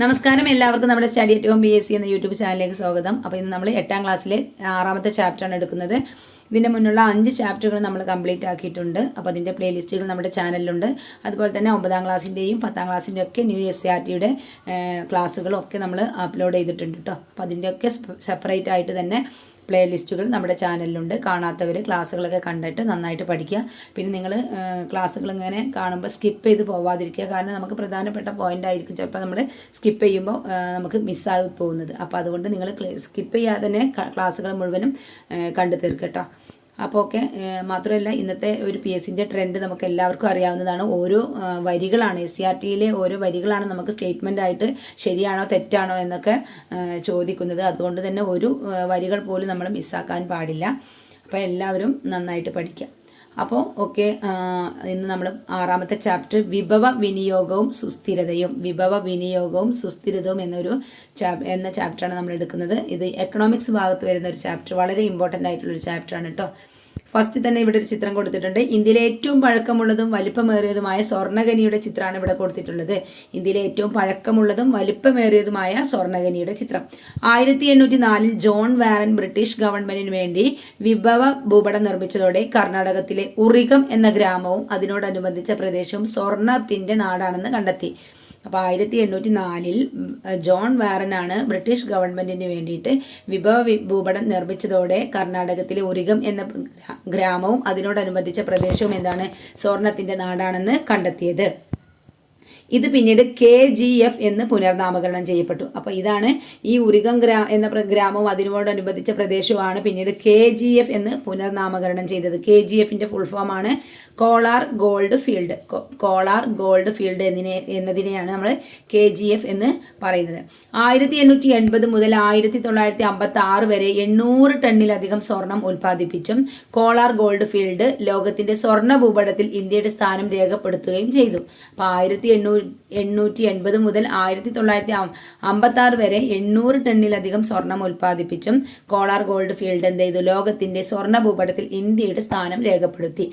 നമസ്കാരം എല്ലാവർക്കും നമ്മുടെ study at home B S C എന്ന യൂട്യൂബ് ചാനലിലേക്ക് സ്വാഗതം. അപ്പോൾ ഇന്ന് നമ്മൾ എട്ടാം ക്ലാസ്സിലെ ആറാമത്തെ ചാപ്റ്ററാണ് എടുക്കുന്നത്. ഇതിന്റെ മുന്നുള്ള അഞ്ച് ചാപ്റ്ററുകൾ നമ്മൾ കംപ്ലീറ്റ് ആക്കിയിട്ടുണ്ട്. അപ്പോൾ അതിന്റെ പ്ലേലിസ്റ്റുകൾ നമ്മുടെ ചാനലിലുണ്ട് അതുപോലെ തന്നെ ഒമ്പതാം ക്ലാസ്സിന്റെയും പത്താം ക്ലാസ്സിന്റെ ഒക്കെ ന്യൂ എസ് സി ആർ ടിയുടെ ക്ലാസ്സുകളും ഒക്കെ നമ്മൾ അപ്ലോഡ് ചെയ്തിട്ടുണ്ട് കേട്ടോ അപ്പോൾ അതിന്റെയൊക്കെ സെപ്പറേറ്റ് ആയിട്ട് തന്നെ പ്ലേ ലിസ്റ്റുകൾ നമ്മുടെ ചാനലിലുണ്ട്. കാണാത്തവർ ക്ലാസ്സുകളൊക്കെ കണ്ടിട്ട് നന്നായിട്ട് പഠിക്കുക. പിന്നെ നിങ്ങൾ ക്ലാസ്സുകൾ ഇങ്ങനെ കാണുമ്പോൾ സ്കിപ്പ് ചെയ്ത് പോവാതിരിക്കുക. കാരണം നമുക്ക് പ്രധാനപ്പെട്ട പോയിന്റ് ആയിരിക്കും ചിലപ്പോൾ നമ്മൾ സ്കിപ്പ് ചെയ്യുമ്പോൾ നമുക്ക് മിസ്സായി പോകുന്നത്. അപ്പോൾ അതുകൊണ്ട് നിങ്ങൾ സ്കിപ്പ് ചെയ്യാതെ തന്നെ ക്ലാസ്സുകൾ മുഴുവനും കണ്ടു തീർക്കട്ടോ. അപ്പോൾ ഒക്കെ മാത്രമല്ല ഇന്നത്തെ ഒരു പി എസ് സിന്റെ ട്രെൻഡ് നമുക്ക് എല്ലാവർക്കും അറിയാവുന്നതാണ്. ഓരോ വരികളാണ് എസ് സി ആർ ടിയിലെ ഓരോ വരികളാണ് നമുക്ക് സ്റ്റേറ്റ്മെന്റ് ആയിട്ട് ശരിയാണോ തെറ്റാണോ എന്നൊക്കെ ചോദിക്കുന്നത്. അതുകൊണ്ട് തന്നെ ഒരു വരികൾ പോലും നമ്മൾ മിസ്സാക്കാൻ പാടില്ല. അപ്പോൾ എല്ലാവരും നന്നായിട്ട് പഠിക്കുക അപ്പോൾ ഓക്കെ ഇന്ന് നമ്മൾ ആറാമത്തെ ചാപ്റ്റർ വിഭവ വിനിയോഗവും സുസ്ഥിരതയും. വിഭവ വിനിയോഗവും സുസ്ഥിരതയും എന്നൊരു എന്ന ചാപ്റ്ററാണ് നമ്മൾ എടുക്കുന്നത് ഇത് എക്കണോമിക്സ് ഭാഗത്ത് വരുന്ന ഒരു ചാപ്റ്റർ വളരെ ഇമ്പോർട്ടന്റ് ആയിട്ടുള്ളൊരു ചാപ്റ്ററാണ് കേട്ടോ ഫസ്റ്റ് തന്നെ ഇവിടെ ഒരു ചിത്രം കൊടുത്തിട്ടുണ്ട്. ഇന്ത്യയിലെ ഏറ്റവും പഴക്കമുള്ളതും വലിപ്പമേറിയതുമായ സ്വർണഖനിയുടെ ചിത്രമാണ് ഇവിടെ കൊടുത്തിട്ടുള്ളത്. ഇന്ത്യയിലെ ഏറ്റവും പഴക്കമുള്ളതും വലിപ്പമേറിയതുമായ സ്വർണഖനിയുടെ ചിത്രം. ആയിരത്തി എണ്ണൂറ്റി നാലിൽ ജോൺ വാരൻ ബ്രിട്ടീഷ് ഗവൺമെന്റിന് വേണ്ടി വിഭവ ഭൂപടം നിർമ്മിച്ചതോടെ കർണാടകത്തിലെ ഉറികം എന്ന ഗ്രാമവും അതിനോടനുബന്ധിച്ച പ്രദേശവും സ്വർണത്തിന്റെ നാടാണെന്ന് കണ്ടെത്തി. അപ്പോൾ ആയിരത്തി എണ്ണൂറ്റി നാലിൽ ജോൺ വാറനാണ് ബ്രിട്ടീഷ് ഗവൺമെന്റിന് വേണ്ടിയിട്ട് വിഭവ ഭൂപടം നിർമ്മിച്ചതോടെ കർണാടകത്തിലെ ഉരികം എന്ന ഗ്രാ- ഗ്രാമവും അതിനോടനുബന്ധിച്ച പ്രദേശവും എന്താണ് സ്വർണത്തിന്റെ നാടാണെന്ന് കണ്ടെത്തിയത്. ഇത് പിന്നീട് കെ ജി എഫ് എന്ന് പുനർനാമകരണം ചെയ്യപ്പെട്ടു. അപ്പോൾ ഇതാണ് ഈ ഉരുകം ഗ്രാ എന്ന ഗ്രാമവും അതിനോടനുബന്ധിച്ച പ്രദേശവുമാണ് പിന്നീട് കെ ജി എഫ് എന്ന് പുനർനാമകരണം ചെയ്തത്. കെ ജി എഫിന്റെ ഫുൾ ഫോമാണ് Kolar gold field. Kolar gold field എന്നിനെ എന്നതിനെയാണ് നമ്മൾ കെ ജി എഫ് എന്ന് പറയുന്നത്. ആയിരത്തി എണ്ണൂറ്റി എൺപത് മുതൽ ആയിരത്തി തൊള്ളായിരത്തി അമ്പത്തി ആറ് വരെ എണ്ണൂറ് ടണ്ണിലധികം സ്വർണം ഉൽപ്പാദിപ്പിച്ചും കോളാർ ഗോൾഡ് ഫീൽഡ് ലോകത്തിന്റെ സ്വർണ ഭൂപടത്തിൽ ഇന്ത്യയുടെ സ്ഥാനം രേഖപ്പെടുത്തുകയും ചെയ്തു. അപ്പോൾ ആയിരത്തി എണ്ണൂ എണ്ണൂറ്റി എൺപത് മുതൽ ആയിരത്തി തൊള്ളായിരത്തി അമ്പത്തി ആറ് വരെ എണ്ണൂറ് ടണ്ണിലധികം സ്വർണം ഉൽപ്പാദിപ്പിച്ചും കോളാർ ഗോൾഡ് ഫീൽഡ് എന്ത് ചെയ്തു? ലോകത്തിന്റെ സ്വർണ ഭൂപടത്തിൽ ഇന്ത്യയുടെ സ്ഥാനം രേഖപ്പെടുത്തി.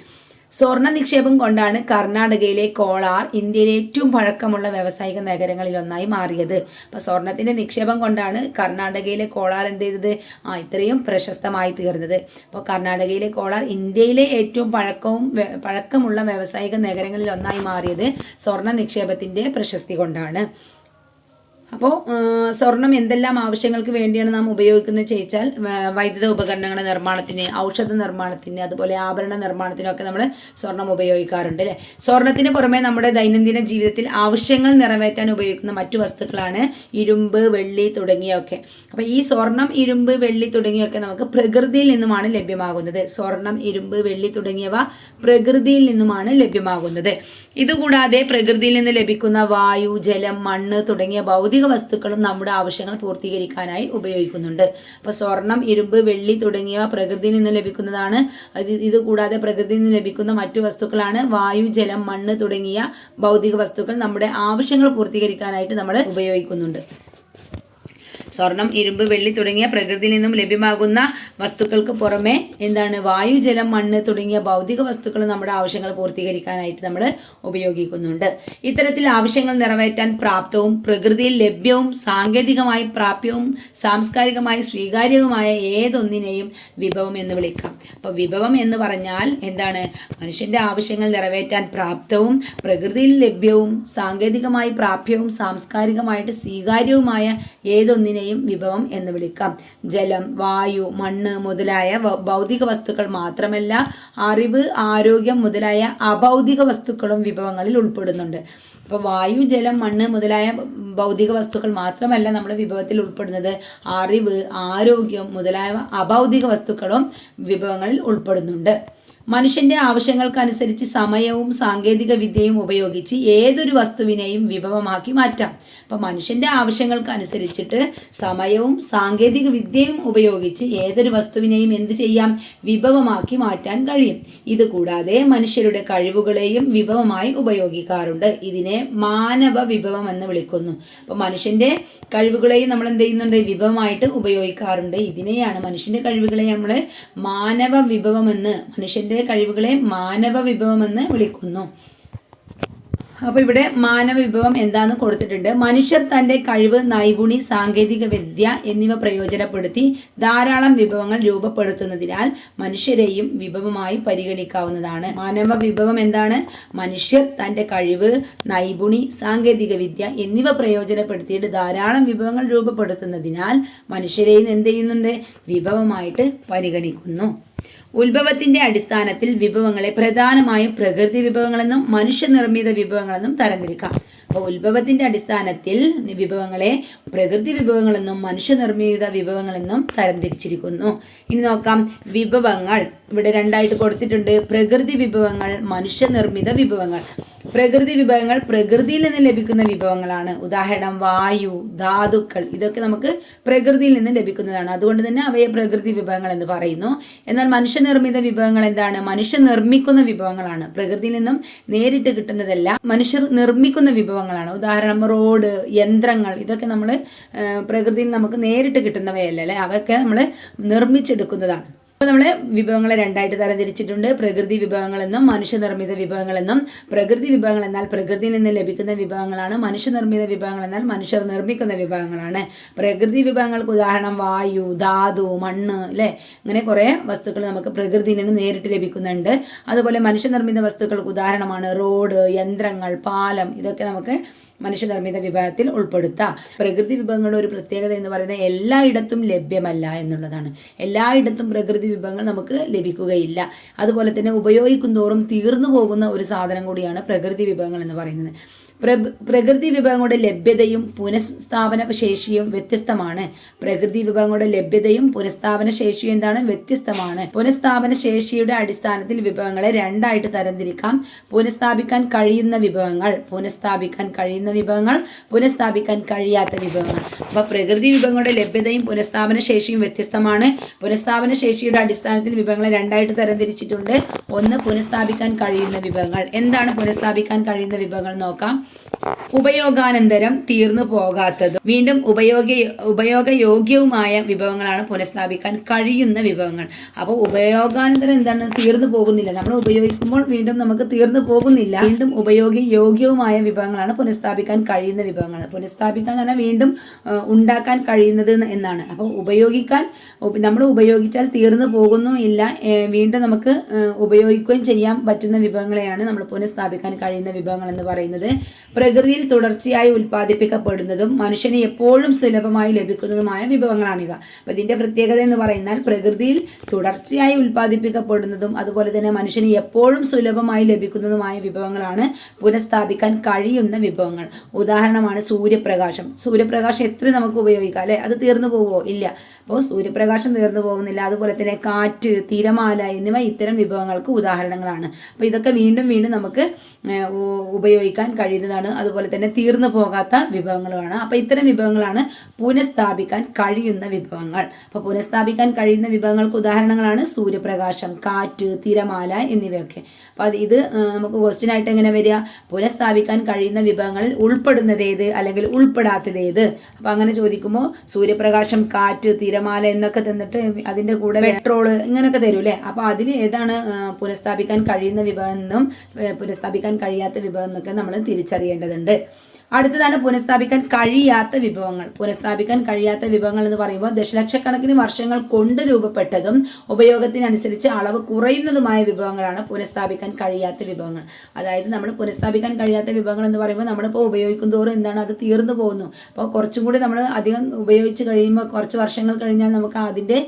സ്വർണ നിക്ഷേപം കൊണ്ടാണ് കർണാടകയിലെ കോളാർ ഇന്ത്യയിലെ ഏറ്റവും പഴക്കമുള്ള വ്യാവസായിക നഗരങ്ങളിൽ ഒന്നായി മാറിയത്. അപ്പോൾ സ്വർണത്തിന്റെ നിക്ഷേപം കൊണ്ടാണ് കർണാടകയിലെ കോളാർ എന്ത് ചെയ്തത്? ആ ഇത്രയും പ്രശസ്തമായി തീർന്നത്. അപ്പോൾ കർണാടകയിലെ കോളാർ ഇന്ത്യയിലെ ഏറ്റവും പഴക്കവും പഴക്കമുള്ള വ്യാവസായിക നഗരങ്ങളിൽ ഒന്നായി മാറിയത് സ്വർണ നിക്ഷേപത്തിന്റെ പ്രശസ്തി കൊണ്ടാണ്. അപ്പോൾ സ്വർണം എന്തെല്ലാം ആവശ്യങ്ങൾക്ക് വേണ്ടിയാണ് നാം ഉപയോഗിക്കുന്നത് ചോദിച്ചാൽ വൈദ്യുത ഉപകരണങ്ങളുടെ നിർമ്മാണത്തിന് ഔഷധ നിർമ്മാണത്തിന് അതുപോലെ ആഭരണ നിർമ്മാണത്തിനൊക്കെ നമ്മൾ സ്വർണം ഉപയോഗിക്കാറുണ്ട് അല്ലേ? സ്വർണത്തിന് പുറമെ നമ്മുടെ ദൈനംദിന ജീവിതത്തിൽ ആവശ്യങ്ങൾ നിറവേറ്റാൻ ഉപയോഗിക്കുന്ന മറ്റു വസ്തുക്കളാണ് ഇരുമ്പ് വെള്ളി തുടങ്ങിയൊക്കെ അപ്പോൾ ഈ സ്വർണം ഇരുമ്പ് വെള്ളി തുടങ്ങിയൊക്കെ നമുക്ക് പ്രകൃതിയിൽ നിന്നുമാണ് ലഭ്യമാകുന്നത്. സ്വർണം ഇരുമ്പ് വെള്ളി തുടങ്ങിയവ പ്രകൃതിയിൽ നിന്നുമാണ് ലഭ്യമാകുന്നത്. ഇതുകൂടാതെ പ്രകൃതിയിൽ നിന്ന് ലഭിക്കുന്ന വായു ജലം മണ്ണ് തുടങ്ങിയ ഭൗതിക വസ്തുക്കളും നമ്മുടെ ആവശ്യങ്ങൾ പൂർത്തീകരിക്കാനായി ഉപയോഗിക്കുന്നുണ്ട്. അപ്പോൾ സ്വർണം ഇരുമ്പ് വെള്ളി തുടങ്ങിയവ പ്രകൃതിയിൽ നിന്ന് ലഭിക്കുന്നതാണ്. ഇത് കൂടാതെ പ്രകൃതിയിൽ നിന്ന് ലഭിക്കുന്ന മറ്റു വസ്തുക്കളാണ് വായു ജലം മണ്ണ് തുടങ്ങിയ ഭൗതിക വസ്തുക്കൾ നമ്മുടെ ആവശ്യങ്ങൾ പൂർത്തീകരിക്കാനായിട്ട് നമ്മൾ ഉപയോഗിക്കുന്നുണ്ട്. സ്വർണം ഇരുമ്പ് വെള്ളി തുടങ്ങിയ പ്രകൃതിയിൽ നിന്നും ലഭ്യമാകുന്ന വസ്തുക്കൾക്ക് പുറമെ എന്താണ് വായു ജലം മണ്ണ് തുടങ്ങിയ ഭൗതിക വസ്തുക്കൾ നമ്മുടെ ആവശ്യങ്ങൾ പൂർത്തീകരിക്കാനായിട്ട് നമ്മൾ ഉപയോഗിക്കുന്നുണ്ട്. ഇത്തരത്തിൽ ആവശ്യങ്ങൾ നിറവേറ്റാൻ പ്രാപ്തവും പ്രകൃതിയിൽ ലഭ്യവും സാങ്കേതികമായി പ്രാപ്യവും സാംസ്കാരികമായി സ്വീകാര്യവുമായ ഏതൊന്നിനെയും വിഭവം എന്ന് വിളിക്കാം. അപ്പോൾ വിഭവം എന്ന് പറഞ്ഞാൽ എന്താണ്? മനുഷ്യന്റെ ആവശ്യങ്ങൾ നിറവേറ്റാൻ പ്രാപ്തവും പ്രകൃതിയിൽ ലഭ്യവും സാങ്കേതികമായി പ്രാപ്യവും സാംസ്കാരികമായിട്ട് സ്വീകാര്യവുമായ ഏതൊന്നിനെയും വിഭവം എന്ന് വിളിക്കാം. ജലം വായു മണ്ണ് മുതലായ ഭൗതിക വസ്തുക്കൾ മാത്രമല്ല അറിവ് ആരോഗ്യം മുതലായ അഭൗതിക വസ്തുക്കളും വിഭവങ്ങളിൽ ഉൾപ്പെടുന്നുണ്ട്. അപ്പോൾ വായു ജലം മണ്ണ് മുതലായ ഭൗതിക വസ്തുക്കൾ മാത്രമല്ല നമ്മൾ വിഭവത്തിൽ ഉൾപ്പെടുന്നത്. അറിവ് ആരോഗ്യം മുതലായ അഭൗതിക വസ്തുക്കളും വിഭവങ്ങളിൽ ഉൾപ്പെടുന്നുണ്ട്. മനുഷ്യന്റെ ആവശ്യങ്ങൾക്കനുസരിച്ച് സമയവും സാങ്കേതിക വിദ്യയും ഉപയോഗിച്ച് ഏതൊരു വസ്തുവിനെയും വിഭവമാക്കി മാറ്റാം. അപ്പം മനുഷ്യന്റെ ആവശ്യങ്ങൾക്ക് അനുസരിച്ചിട്ട് സമയവും സാങ്കേതിക വിദ്യയും ഉപയോഗിച്ച് ഏതൊരു വസ്തുവിനെയും എന്ത് ചെയ്യാം? വിഭവമാക്കി മാറ്റാൻ കഴിയും. ഇത് കൂടാതെ മനുഷ്യരുടെ കഴിവുകളെയും വിഭവമായി ഉപയോഗിക്കാറുണ്ട്. ഇതിനെ മാനവ വിഭവം എന്ന് വിളിക്കുന്നു. അപ്പം മനുഷ്യന്റെ കഴിവുകളെയും നമ്മൾ എന്ത് ചെയ്യുന്നുണ്ട്? വിഭവമായിട്ട് ഉപയോഗിക്കാറുണ്ട്. ഇതിനെയാണ് മനുഷ്യന്റെ കഴിവുകളെ നമ്മൾ മാനവ വിഭവമെന്ന് മനുഷ്യന്റെ കഴിവുകളെ മാനവ വിഭവമെന്ന് വിളിക്കുന്നു. അപ്പോൾ ഇവിടെ മാനവ വിഭവം എന്താന്ന് കൊടുത്തിട്ടുണ്ട്. മനുഷ്യർ തന്റെ കഴിവ് നൈപുണി സാങ്കേതിക വിദ്യ എന്നിവ പ്രയോജനപ്പെടുത്തി ധാരാളം വിഭവങ്ങൾ രൂപപ്പെടുത്തുന്നതിനാൽ മനുഷ്യരെയും വിഭവമായി പരിഗണിക്കാവുന്നതാണ്. മാനവ വിഭവം എന്താണ്? മനുഷ്യർ തന്റെ കഴിവ് നൈപുണി സാങ്കേതിക വിദ്യ എന്നിവ പ്രയോജനപ്പെടുത്തിയിട്ട് ധാരാളം വിഭവങ്ങൾ രൂപപ്പെടുത്തുന്നതിനാൽ മനുഷ്യരെയും എന്ത് ചെയ്യുന്നുണ്ട്? വിഭവമായിട്ട് പരിഗണിക്കുന്നു. ഉത്ഭവത്തിന്റെ അടിസ്ഥാനത്തിൽ വിഭവങ്ങളെ പ്രധാനമായും പ്രകൃതി വിഭവങ്ങളെന്നും മനുഷ്യനിർമ്മിത വിഭവങ്ങളെന്നും തരംതിരിക്കാം. അപ്പോൾ ഉത്ഭവത്തിന്റെ അടിസ്ഥാനത്തിൽ വിഭവങ്ങളെ പ്രകൃതി വിഭവങ്ങളെന്നും മനുഷ്യനിർമ്മിത വിഭവങ്ങളെന്നും തരംതിരിച്ചിരിക്കുന്നു. ഇനി നോക്കാം. വിഭവങ്ങൾ. ഇവിടെ രണ്ടായിട്ട് കൊടുത്തിട്ടുണ്ട്. പ്രകൃതി വിഭവങ്ങൾ മനുഷ്യനിർമ്മിത വിഭവങ്ങൾ. പ്രകൃതി വിഭവങ്ങൾ പ്രകൃതിയിൽ നിന്ന് ലഭിക്കുന്ന വിഭവങ്ങളാണ്. ഉദാഹരണം വായു ധാതുക്കൾ ഇതൊക്കെ നമുക്ക് പ്രകൃതിയിൽ നിന്ന് ലഭിക്കുന്നതാണ്. അതുകൊണ്ട് തന്നെ അവയെ പ്രകൃതി വിഭവങ്ങൾ എന്ന് പറയുന്നു. എന്നാൽ മനുഷ്യനിർമ്മിത വിഭവങ്ങൾ എന്താണ്? മനുഷ്യ നിർമ്മിക്കുന്ന വിഭവങ്ങളാണ്. പ്രകൃതിയിൽ നിന്നും നേരിട്ട് കിട്ടുന്നതല്ല മനുഷ്യർ നിർമ്മിക്കുന്ന വിഭവങ്ങളാണ്. ഉദാഹരണം റോഡ് യന്ത്രങ്ങൾ ഇതൊക്കെ നമ്മൾ പ്രകൃതിയിൽ നമുക്ക് നേരിട്ട് കിട്ടുന്നവയല്ല? അല്ലേ? അവയൊക്കെ നമ്മൾ നിർമ്മിച്ചെടുക്കുന്നതാണ്. അപ്പോൾ നമ്മൾ വിഭവങ്ങളെ രണ്ടായിട്ട് തരംതിരിച്ചിട്ടുണ്ട് പ്രകൃതി വിഭവങ്ങളെന്നും മനുഷ്യനിർമ്മിത വിഭവങ്ങളെന്നും. പ്രകൃതി വിഭവങ്ങൾ എന്നാൽ പ്രകൃതിയിൽ നിന്ന് ലഭിക്കുന്ന വിഭവങ്ങളാണ്. മനുഷ്യനിർമ്മിത വിഭവങ്ങൾ എന്നാൽ മനുഷ്യർ നിർമ്മിക്കുന്ന വിഭവങ്ങളാണ്. പ്രകൃതി വിഭവങ്ങൾക്ക് ഉദാഹരണം വായു ധാതു മണ്ണ് അല്ലേ? ഇങ്ങനെ കുറേ വസ്തുക്കൾ നമുക്ക് പ്രകൃതിയിൽ നിന്ന് നേരിട്ട് ലഭിക്കുന്നുണ്ട്. അതുപോലെ മനുഷ്യനിർമ്മിത വസ്തുക്കൾക്ക് ഉദാഹരണമാണ് റോഡ് യന്ത്രങ്ങൾ പാലം ഇതൊക്കെ നമുക്ക് മനുഷ്യനിർമ്മിത വിഭാഗത്തിൽ ഉൾപ്പെടുത്താം. പ്രകൃതി വിഭവങ്ങളുടെ ഒരു പ്രത്യേകത എന്ന് പറയുന്നത് എല്ലായിടത്തും ലഭ്യമല്ല എന്നുള്ളതാണ്. എല്ലായിടത്തും പ്രകൃതി വിഭവങ്ങൾ നമുക്ക് ലഭിക്കുകയില്ല. അതുപോലെ തന്നെ ഉപയോഗിക്കും തോറും തീർന്നു പോകുന്ന ഒരു സാധനം കൂടിയാണ് പ്രകൃതി വിഭവങ്ങൾ എന്ന് പറയുന്നത്. പ്രകൃതി വിഭവങ്ങളുടെ ലഭ്യതയും പുനഃസ്ഥാപന ശേഷിയും വ്യത്യസ്തമാണ്. പ്രകൃതി വിഭവങ്ങളുടെ ലഭ്യതയും പുനഃസ്ഥാപന ശേഷിയും എന്താണ്? വ്യത്യസ്തമാണ്. പുനഃസ്ഥാപന ശേഷിയുടെ അടിസ്ഥാനത്തിൽ വിഭവങ്ങളെ രണ്ടായിട്ട് തരംതിരിക്കാം. പുനഃസ്ഥാപിക്കാൻ കഴിയുന്ന വിഭവങ്ങൾ പുനഃസ്ഥാപിക്കാൻ കഴിയുന്ന വിഭവങ്ങൾ പുനഃസ്ഥാപിക്കാൻ കഴിയാത്ത വിഭവങ്ങൾ. അപ്പൊ പ്രകൃതി വിഭവങ്ങളുടെ ലഭ്യതയും പുനഃസ്ഥാപന ശേഷിയും വ്യത്യസ്തമാണ്. പുനഃസ്ഥാപന ശേഷിയുടെ അടിസ്ഥാനത്തിൽ വിഭവങ്ങളെ രണ്ടായിട്ട് തരംതിരിച്ചിട്ടുണ്ട്. ഒന്ന് പുനഃസ്ഥാപിക്കാൻ കഴിയുന്ന വിഭവങ്ങൾ. എന്താണ് പുനഃസ്ഥാപിക്കാൻ കഴിയുന്ന വിഭവങ്ങൾ? നോക്കാം. ഉപയോഗാനന്തരം തീർന്നു പോകാത്തതും. വീണ്ടും ഉപയോഗ ഉപയോഗയോഗ്യവുമായ വിഭവങ്ങളാണ് പുനഃസ്ഥാപിക്കാൻ കഴിയുന്ന വിഭവങ്ങൾ. അപ്പോൾ ഉപയോഗാനന്തരം എന്താണ്? തീർന്നു പോകുന്നില്ല. നമ്മൾ ഉപയോഗിക്കുമ്പോൾ വീണ്ടും നമുക്ക് തീർന്നു പോകുന്നില്ല. വീണ്ടും ഉപയോഗയോഗ്യവുമായ വിഭവങ്ങളാണ് പുനഃസ്ഥാപിക്കാൻ കഴിയുന്ന വിഭവങ്ങൾ. പുനഃസ്ഥാപിക്കാൻ പറഞ്ഞാൽ വീണ്ടും ഉണ്ടാക്കാൻ കഴിയുന്നത് എന്നാണ്. അപ്പോൾ ഉപയോഗിക്കാൻ നമ്മൾ ഉപയോഗിച്ചാൽ തീർന്നു പോകുന്നുമില്ല വീണ്ടും നമുക്ക് ഉപയോഗിക്കുകയും ചെയ്യാൻ പറ്റുന്ന വിഭവങ്ങളെയാണ് നമ്മൾ പുനഃസ്ഥാപിക്കാൻ കഴിയുന്ന വിഭവങ്ങൾ എന്ന് പറയുന്നത്. പ്രകൃതിയിൽ തുടർച്ചയായി ഉൽപ്പാദിപ്പിക്കപ്പെടുന്നതും മനുഷ്യന് എപ്പോഴും സുലഭമായി ലഭിക്കുന്നതുമായ വിഭവങ്ങളാണിവ അപ്പോൾ ഇതിന്റെ പ്രത്യേകത എന്ന് പറയുന്നാൽ പ്രകൃതിയിൽ തുടർച്ചയായി ഉൽപ്പാദിപ്പിക്കപ്പെടുന്നതും അതുപോലെ തന്നെ മനുഷ്യന് എപ്പോഴും സുലഭമായി ലഭിക്കുന്നതുമായ വിഭവങ്ങളാണ് പുനഃസ്ഥാപിക്കാൻ കഴിയുന്ന വിഭവങ്ങൾ. ഉദാഹരണമാണ് സൂര്യപ്രകാശം. സൂര്യപ്രകാശം എത്ര നമുക്ക് ഉപയോഗിക്കാം അല്ലെ? അത് തീർന്നു പോവോ? ഇല്ല. അപ്പോൾ സൂര്യപ്രകാശം തീർന്നു പോകുന്നില്ല. അതുപോലെ തന്നെ കാറ്റ് തിരമാല എന്നിവ ഇത്തരം വിഭവങ്ങൾക്ക് ഉദാഹരണങ്ങളാണ്. അപ്പോൾ ഇതൊക്കെ വീണ്ടും വീണ്ടും നമുക്ക് ഉപയോഗിക്കാൻ കഴിയുന്നതാണ് അതുപോലെ തന്നെ തീർന്നു പോകാത്ത വിഭവങ്ങളുമാണ്. അപ്പോൾ ഇത്തരം വിഭവങ്ങളാണ് പുനഃസ്ഥാപിക്കാൻ കഴിയുന്ന വിഭവങ്ങൾ. അപ്പോൾ പുനഃസ്ഥാപിക്കാൻ കഴിയുന്ന വിഭവങ്ങൾക്ക് ഉദാഹരണങ്ങളാണ് സൂര്യപ്രകാശം കാറ്റ് തിരമാല എന്നിവയൊക്കെ. അപ്പോൾ അത് ഇത് നമുക്ക് ക്വസ്റ്റ്യൻ ആയിട്ട് എങ്ങനെ വരിക? പുനഃസ്ഥാപിക്കാൻ കഴിയുന്ന വിഭവങ്ങളിൽ ഉൾപ്പെടുന്നത് ഏത്? അല്ലെങ്കിൽ ഉൾപ്പെടാത്തത് ഏത്? അപ്പോൾ അങ്ങനെ ചോദിക്കുമ്പോൾ സൂര്യപ്രകാശം കാറ്റ് തിരമാല എന്നൊക്കെ തന്നിട്ട് അതിന്റെ കൂടെ പെട്രോൾ ഇങ്ങനെയൊക്കെ തരും അല്ലേ? അപ്പോൾ അതിൽ ഏതാണ് പുനഃസ്ഥാപിക്കാൻ കഴിയുന്ന വിഭവം എന്നും പുനഃസ്ഥാപിക്കാൻ കഴിയാത്ത വിഭവം എന്നൊക്കെ നമ്മൾ തിരിച്ചറിയേണ്ടതുണ്ട് അടുത്തതാണ് പുനഃസ്ഥാപിക്കാൻ കഴിയാത്ത വിഭവങ്ങൾ. പുനഃസ്ഥാപിക്കാൻ കഴിയാത്ത വിഭവങ്ങൾ എന്ന് പറയുമ്പോൾ ദശലക്ഷക്കണക്കിന് വർഷങ്ങൾ കൊണ്ട് രൂപപ്പെട്ടതും ഉപയോഗത്തിനനുസരിച്ച് അളവ് കുറയുന്നതുമായ വിഭവങ്ങളാണ് പുനഃസ്ഥാപിക്കാൻ കഴിയാത്ത വിഭവങ്ങൾ. അതായത് നമ്മൾ പുനഃസ്ഥാപിക്കാൻ കഴിയാത്ത വിഭവങ്ങൾ എന്ന് പറയുമ്പോൾ നമ്മളിപ്പോൾ ഉപയോഗിക്കും തോറും എന്താണ് അത് തീർന്നു പോകുന്നു. അപ്പോൾ കുറച്ചും കൂടി നമ്മൾ അധികം ഉപയോഗിച്ച് കഴിയുമ്പോൾ കുറച്ച് വർഷങ്ങൾ കഴിഞ്ഞാൽ നമുക്ക് അതിന്റെ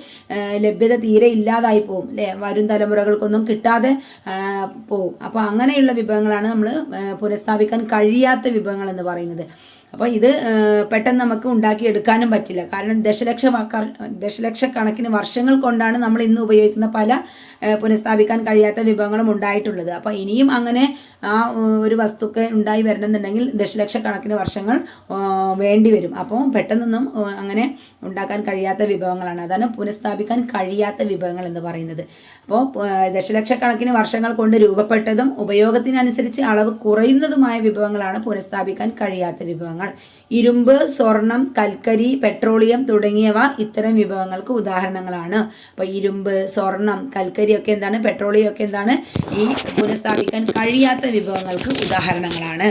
ലഭ്യത തീരെ ഇല്ലാതായി പോകും അല്ലേ? വരും തലമുറകൾക്കൊന്നും കിട്ടാതെ പോകും അപ്പോൾ അങ്ങനെയുള്ള വിഭവങ്ങളാണ് നമ്മൾ പുനഃസ്ഥാപിക്കാൻ കഴിയാത്ത വിഭവങ്ങൾ എന്ന് പറയുന്നത്. അപ്പോൾ ഇത് പെട്ടെന്ന് നമുക്ക് ഉണ്ടാക്കിയെടുക്കാനും പറ്റില്ല. കാരണം ദശലക്ഷ ദശലക്ഷക്കണക്കിന് വർഷങ്ങൾ കൊണ്ടാണ് നമ്മൾ ഇന്ന് ഉപയോഗിക്കുന്ന പല പുനഃസ്ഥാപിക്കാൻ കഴിയാത്ത വിഭവങ്ങളും ഉണ്ടായിട്ടുള്ളത്. അപ്പോൾ ഇനിയും അങ്ങനെ ആ ഒരു വസ്തുക്കൾ ഉണ്ടായി വരണമെന്നുണ്ടെങ്കിൽ ദശലക്ഷക്കണക്കിന് വർഷങ്ങൾ വേണ്ടി വരും അപ്പോൾ പെട്ടെന്നൊന്നും അങ്ങനെ ഉണ്ടാക്കാൻ കഴിയാത്ത വിഭവങ്ങളാണ്. അതാണ് പുനഃസ്ഥാപിക്കാൻ കഴിയാത്ത വിഭവങ്ങൾ എന്ന് പറയുന്നത്. അപ്പോൾ ദശലക്ഷക്കണക്കിന് വർഷങ്ങൾ കൊണ്ട് രൂപപ്പെട്ടതും ഉപയോഗത്തിനനുസരിച്ച് അളവ് കുറയുന്നതുമായ വിഭവങ്ങളാണ് പുനഃസ്ഥാപിക്കാൻ കഴിയാത്ത വിഭവങ്ങൾ. ഇരുമ്പ് സ്വർണം കൽക്കരി പെട്രോളിയം തുടങ്ങിയവ ഇത്തരം വിഭവങ്ങൾക്ക് ഉദാഹരണങ്ങളാണ്. അപ്പോൾ ഇരുമ്പ് സ്വർണം കൽക്കരി ഒക്കെ എന്താണ്? പെട്രോളിയം ഒക്കെ എന്താണ്? ഈ പുനഃസ്ഥാപിക്കാൻ കഴിയാത്ത വിഭവങ്ങൾക്ക് ഉദാഹരണങ്ങളാണ്.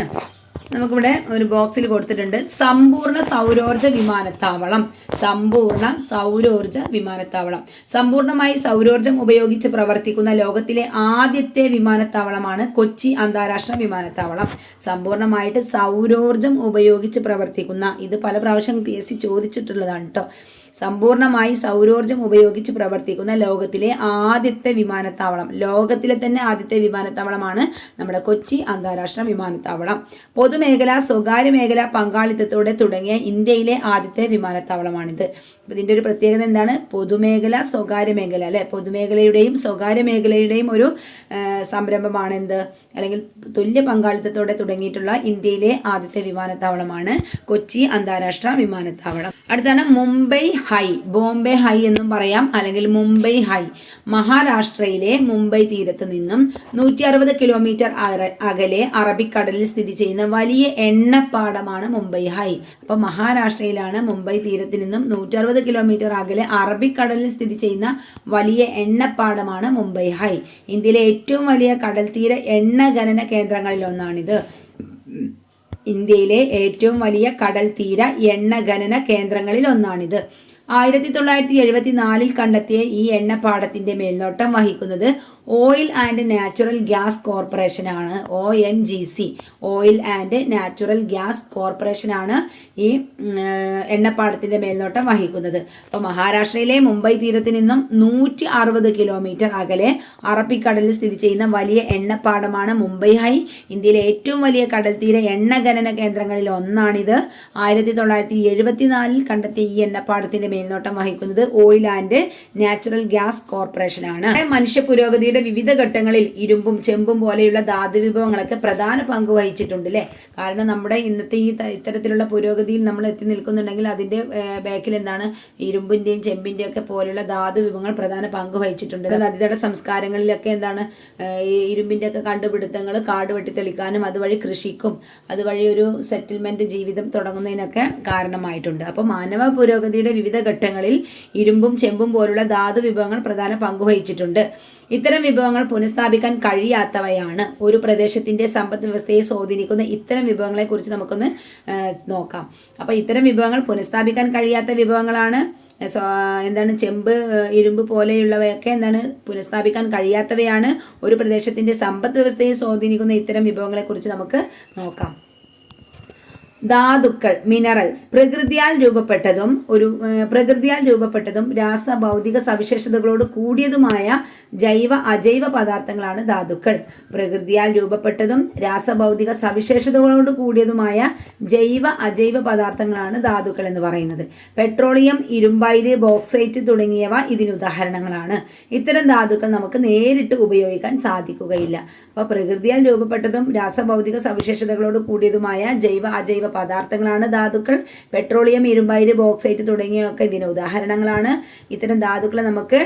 നമുക്കിവിടെ ഒരു ബോക്സിൽ കൊടുത്തിട്ടുണ്ട്. സമ്പൂർണ സൗരോർജ വിമാനത്താവളം. സമ്പൂർണ സൗരോർജ വിമാനത്താവളം. സമ്പൂർണമായി സൗരോർജം ഉപയോഗിച്ച് പ്രവർത്തിക്കുന്ന ലോകത്തിലെ ആദ്യത്തെ വിമാനത്താവളമാണ് കൊച്ചി അന്താരാഷ്ട്ര വിമാനത്താവളം. സമ്പൂർണമായിട്ട് സൗരോർജം ഉപയോഗിച്ച് പ്രവർത്തിക്കുന്ന ഇത് പല പ്രാവശ്യം പി എസ് സി ചോദിച്ചിട്ടുള്ളതാണ് കേട്ടോ സമ്പൂർണമായി സൗരോർജം ഉപയോഗിച്ച് പ്രവർത്തിക്കുന്ന ലോകത്തിലെ ആദ്യത്തെ വിമാനത്താവളം. ലോകത്തിലെ തന്നെ ആദ്യത്തെ വിമാനത്താവളമാണ് നമ്മുടെ കൊച്ചി അന്താരാഷ്ട്ര വിമാനത്താവളം. പൊതുമേഖല സ്വകാര്യ മേഖല പങ്കാളിത്തത്തോടെ തുടങ്ങിയ ഇന്ത്യയിലെ ആദ്യത്തെ വിമാനത്താവളമാണിത്. അപ്പോൾ ഇതിന്റെ ഒരു പ്രത്യേകത എന്താണ്? പൊതുമേഖല സ്വകാര്യ മേഖല അല്ലെ? പൊതുമേഖലയുടെയും സ്വകാര്യ മേഖലയുടെയും ഒരു സംരംഭമാണ് എന്ത് അല്ലെങ്കിൽ തുല്യ പങ്കാളിത്തത്തോടെ തുടങ്ങിയിട്ടുള്ള ഇന്ത്യയിലെ ആദ്യത്തെ വിമാനത്താവളമാണ് കൊച്ചി അന്താരാഷ്ട്ര വിമാനത്താവളം. അടുത്താണ് മുംബൈ ഹൈ. ബോംബെ ഹൈ എന്നും പറയാം. അല്ലെങ്കിൽ മുംബൈ ഹൈ. മഹാരാഷ്ട്രയിലെ മുംബൈ തീരത്ത് നിന്നും നൂറ്റി അറുപത് കിലോമീറ്റർ അകലെ അറബിക്കടലിൽ സ്ഥിതി ചെയ്യുന്ന വലിയ എണ്ണപ്പാടമാണ് മുംബൈ ഹൈ. അപ്പോൾ മഹാരാഷ്ട്രയിലാണ് മുംബൈ തീരത്ത് നിന്നും നൂറ്റി കിലോമീറ്റർ അകലെ അറബിക്കടലിൽ സ്ഥിതി ചെയ്യുന്ന വലിയ എണ്ണപ്പാടമാണ് മുംബൈ ഹൈ. ഇന്ത്യയിലെ ഏറ്റവും വലിയ കടൽത്തീര തീര എണ്ണ ഖനന കേന്ദ്രങ്ങളിൽ ഒന്നാണിത്. ഇന്ത്യയിലെ ഏറ്റവും വലിയ കടൽത്തീര തീര എണ്ണ ഖനന കേന്ദ്രങ്ങളിൽ ഒന്നാണിത്. ആയിരത്തി തൊള്ളായിരത്തി എഴുപത്തി നാലിൽ കണ്ടെത്തിയ ഈ എണ്ണപ്പാടത്തിന്റെ മേൽനോട്ടം വഹിക്കുന്നത് oil and natural gas കോർപ്പറേഷനാണ് O N G C oil and natural gas കോർപ്പറേഷനാണ് ഈ എണ്ണപ്പാടത്തിന്റെ മേൽനോട്ടം വഹിക്കുന്നത്. അപ്പോൾ മഹാരാഷ്ട്രയിലെ മുംബൈ തീരത്ത് നിന്നും നൂറ്റി അറുപത് കിലോമീറ്റർ അകലെ അറബിക്കടലിൽ സ്ഥിതി ചെയ്യുന്ന വലിയ എണ്ണപ്പാടമാണ് മുംബൈ ഹൈ. ഇന്ത്യയിലെ ഏറ്റവും വലിയ കടൽ തീര എണ്ണ ഖനന കേന്ദ്രങ്ങളിൽ ഒന്നാണിത്. ആയിരത്തി തൊള്ളായിരത്തി എഴുപത്തിനാലിൽ കണ്ടെത്തിയ ഈ എണ്ണപ്പാടത്തിന്റെ മേൽനോട്ടം വഹിക്കുന്നത് ഓയിൽ ആൻഡ് നാച്ചുറൽ ഗ്യാസ് കോർപ്പറേഷനാണ്. മനുഷ്യ പുരോഗതിയുടെ വിവിധ ഘട്ടങ്ങളിൽ ഇരുമ്പും ചെമ്പും പോലെയുള്ള ധാതു വിഭവങ്ങളൊക്കെ പ്രധാന പങ്ക് വഹിച്ചിട്ടുണ്ട് അല്ലേ കാരണം നമ്മുടെ ഇന്നത്തെ ഈ ഇത്തരത്തിലുള്ള പുരോഗതിയിൽ നമ്മൾ എത്തി നിൽക്കുന്നുണ്ടെങ്കിൽ അതിന്റെ ബാക്കിൽ എന്താണ് ഇരുമ്പിന്റെയും ചെമ്പിന്റെയും ഒക്കെ പോലെയുള്ള ധാതു വിഭവങ്ങൾ പ്രധാന പങ്ക് വഹിച്ചിട്ടുണ്ട്. നദിതട സംസ്കാരങ്ങളിലൊക്കെ എന്താണ് ഇരുമ്പിന്റെ ഒക്കെ കണ്ടുപിടുത്തങ്ങൾ കാട് വെട്ടിത്തെളിക്കാനും അതുവഴി കൃഷിക്കും അതുവഴി ഒരു സെറ്റിൽമെന്റ് ജീവിതം തുടങ്ങുന്നതിനൊക്കെ കാരണമായിട്ടുണ്ട്. അപ്പോൾ മാനവ പുരോഗതിയുടെ വിവിധ ഘട്ടങ്ങളിൽ ഇരുമ്പും ചെമ്പും പോലുള്ള ധാതു വിഭവങ്ങൾ പ്രധാന പങ്ക് വഹിച്ചിട്ടുണ്ട്. ഇത്തരം വിഭവങ്ങൾ പുനഃസ്ഥാപിക്കാൻ കഴിയാത്തവയാണ്. ഒരു പ്രദേശത്തിന്റെ സമ്പദ് വ്യവസ്ഥയെ സ്വാധീനിക്കുന്ന ഇത്തരം വിഭവങ്ങളെക്കുറിച്ച് നമുക്കൊന്ന് നോക്കാം. അപ്പോൾ ഇത്തരം വിഭവങ്ങൾ പുനഃസ്ഥാപിക്കാൻ കഴിയാത്ത വിഭവങ്ങളാണ് എന്താണ് ചെമ്പ് ഇരുമ്പ് പോലെയുള്ളവയൊക്കെ എന്താണ് പുനഃസ്ഥാപിക്കാൻ കഴിയാത്തവയാണ്. ഒരു പ്രദേശത്തിന്റെ സമ്പദ് വ്യവസ്ഥയെ സ്വാധീനിക്കുന്ന ഇത്തരം വിഭവങ്ങളെക്കുറിച്ച് നമുക്ക് നോക്കാം. ധാതുക്കൾ മിനറൽസ് പ്രകൃതിയാൽ രൂപപ്പെട്ടതും ഒരു പ്രകൃതിയാൽ രൂപപ്പെട്ടതും രാസ രാസഭൗതിക സവിശേഷതകളോട് കൂടിയതുമായ ജൈവ അജൈവ പദാർത്ഥങ്ങളാണ് ധാതുക്കൾ. പ്രകൃതിയാൽ രൂപപ്പെട്ടതും രാസഭൗതിക സവിശേഷതകളോട് കൂടിയതുമായ ജൈവ അജൈവ പദാർത്ഥങ്ങളാണ് ധാതുക്കൾ എന്ന് പറയുന്നത്. പെട്രോളിയം ഇരുമ്പയിര് ബോക്സൈറ്റ് തുടങ്ങിയവ ഇതിന് ഉദാഹരണങ്ങളാണ്. ഇത്തരം ധാതുക്കൾ നമുക്ക് നേരിട്ട് ഉപയോഗിക്കാൻ സാധിക്കുകയില്ല. അപ്പോൾ പ്രകൃതിയാൽ രൂപപ്പെട്ടതും രാസഭൗതിക സവിശേഷതകളോട് കൂടിയതുമായ ജൈവ അജൈവ പദാർത്ഥങ്ങളാണ് ധാതുക്കൾ. പെട്രോളിയം ഇരുമ്പൈര് ബോക്സൈറ്റ് തുടങ്ങിയവയൊക്കെ ഇതിന് ഉദാഹരണങ്ങളാണ്. ഇത്തരം ധാതുക്കളെ നമുക്ക്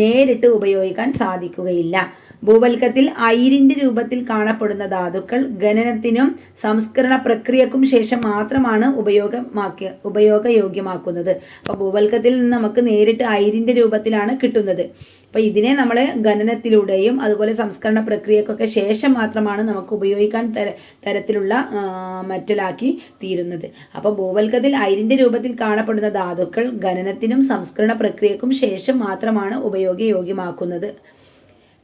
നേരിട്ട് ഉപയോഗിക്കാൻ സാധിക്കുകയില്ല. ഭൂവൽക്കത്തിൽ ഐരിന്റെ രൂപത്തിൽ കാണപ്പെടുന്ന ധാതുക്കൾ ഖനനത്തിനും സംസ്കരണ പ്രക്രിയക്കും ശേഷം മാത്രമാണ് ഉപയോഗമാക്കിയ ഉപയോഗയോഗ്യമാക്കുന്നത്. അപ്പോൾ ഭൂവൽക്കത്തിൽ നിന്ന് നമുക്ക് നേരിട്ട് ഐരിന്റെ രൂപത്തിലാണ് കിട്ടുന്നത്. അപ്പോൾ ഇതിനെ നമ്മൾ ഖനനത്തിലൂടെയും അതുപോലെ സംസ്കരണ പ്രക്രിയക്കൊക്കെ ശേഷം മാത്രമാണ് നമുക്ക് ഉപയോഗിക്കാൻ തര തരത്തിലുള്ള മെറ്റലാക്കി തീരുന്നത്. അപ്പോൾ ഭൂവൽക്കത്തിൽ അയിരിന്റെ രൂപത്തിൽ കാണപ്പെടുന്ന ധാതുക്കൾ ഖനനത്തിനും സംസ്കരണ പ്രക്രിയക്കും ശേഷം മാത്രമാണ് ഉപയോഗയോഗ്യമാക്കുന്നത്.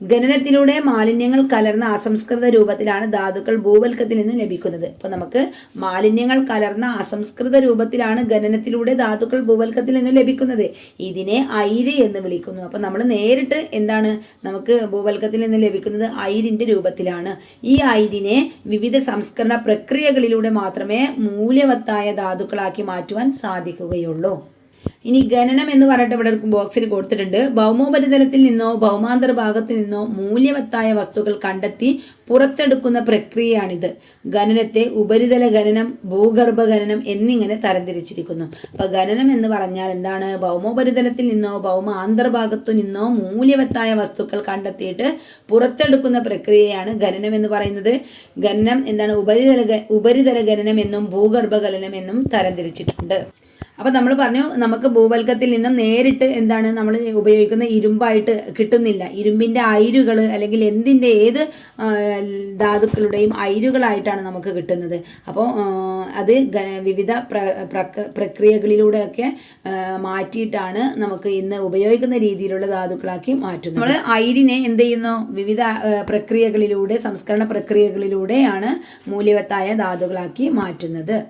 ഖനനത്തിലൂടെ മാലിന്യങ്ങൾ കലർന്ന അസംസ്കൃത രൂപത്തിലാണ് ധാതുക്കൾ ഭൂവൽക്കത്തിൽ നിന്ന് ലഭിക്കുന്നത്. അപ്പോൾ നമുക്ക് മാലിന്യങ്ങൾ കലർന്ന അസംസ്കൃത രൂപത്തിലാണ് ഖനനത്തിലൂടെ ധാതുക്കൾ ഭൂവൽക്കത്തിൽ നിന്ന് ലഭിക്കുന്നത്. ഇതിനെ ഐര് എന്ന് വിളിക്കുന്നു. അപ്പോൾ നമ്മൾ നേരിട്ട് എന്താണ് നമുക്ക് ഭൂവൽക്കത്തിൽ നിന്ന് ലഭിക്കുന്നത്? അയിരിന്റെ രൂപത്തിലാണ്. ഈ ഐരിനെ വിവിധ സംസ്കരണ പ്രക്രിയകളിലൂടെ മാത്രമേ മൂല്യവത്തായ ധാതുക്കളാക്കി മാറ്റുവാൻ സാധിക്കുകയുള്ളൂ. ഇനി ഖനനം എന്ന് പറഞ്ഞിട്ട് ഇവിടെ ബോക്സിൽ കൊടുത്തിട്ടുണ്ട്. ഭൗമോപരിതലത്തിൽ നിന്നോ ഭൗമാന്തര ഭാഗത്ത് നിന്നോ മൂല്യവത്തായ വസ്തുക്കൾ കണ്ടെത്തി പുറത്തെടുക്കുന്ന പ്രക്രിയയാണിത്. ഖനനത്തെ ഉപരിതല ഖനനം ഭൂഗർഭ ഖനനം എന്നിങ്ങനെ തരംതിരിച്ചിരിക്കുന്നു. അപ്പൊ ഖനനം എന്ന് പറഞ്ഞാൽ എന്താണ്? ഭൗമോപരിതലത്തിൽ നിന്നോ ഭൗമാന്തര ഭാഗത്തു നിന്നോ മൂല്യവത്തായ വസ്തുക്കൾ കണ്ടെത്തിയിട്ട് പുറത്തെടുക്കുന്ന പ്രക്രിയയാണ് ഖനനം എന്ന് പറയുന്നത്. ഖനനം എന്താണ്? ഉപരിതല ഉപരിതല ഖനനം എന്നും ഭൂഗർഭ ഖനനം എന്നും തരംതിരിച്ചിട്ടുണ്ട്. അപ്പം നമ്മൾ പറഞ്ഞു നമുക്ക് ഭൂവൽക്കത്തിൽ നിന്നും നേരിട്ട് എന്താണ് നമ്മൾ ഉപയോഗിക്കുന്ന ഇരുമ്പായിട്ട് കിട്ടുന്നില്ല. ഇരുമ്പിന്റെ അയിരുകൾ അല്ലെങ്കിൽ എന്തിന്റെ ഏത് ധാതുക്കളുടെയും അയിരുകളായിട്ടാണ് നമുക്ക് കിട്ടുന്നത്. അപ്പോൾ അത് വിവിധ പ്ര പ്രക്ര- പ്രക്രിയകളിലൂടെയൊക്കെ മാറ്റിയിട്ടാണ് നമുക്ക് ഇന്ന് ഉപയോഗിക്കുന്ന രീതിയിലുള്ള ധാതുക്കളാക്കി മാറ്റുന്നത്. നമ്മൾ അയിരിനെ എന്ത് ചെയ്യുന്നു? വിവിധ പ്രക്രിയകളിലൂടെ സംസ്കരണ പ്രക്രിയകളിലൂടെയാണ് മൂല്യവത്തായ ധാതുക്കളാക്കി മാറ്റുന്നത്.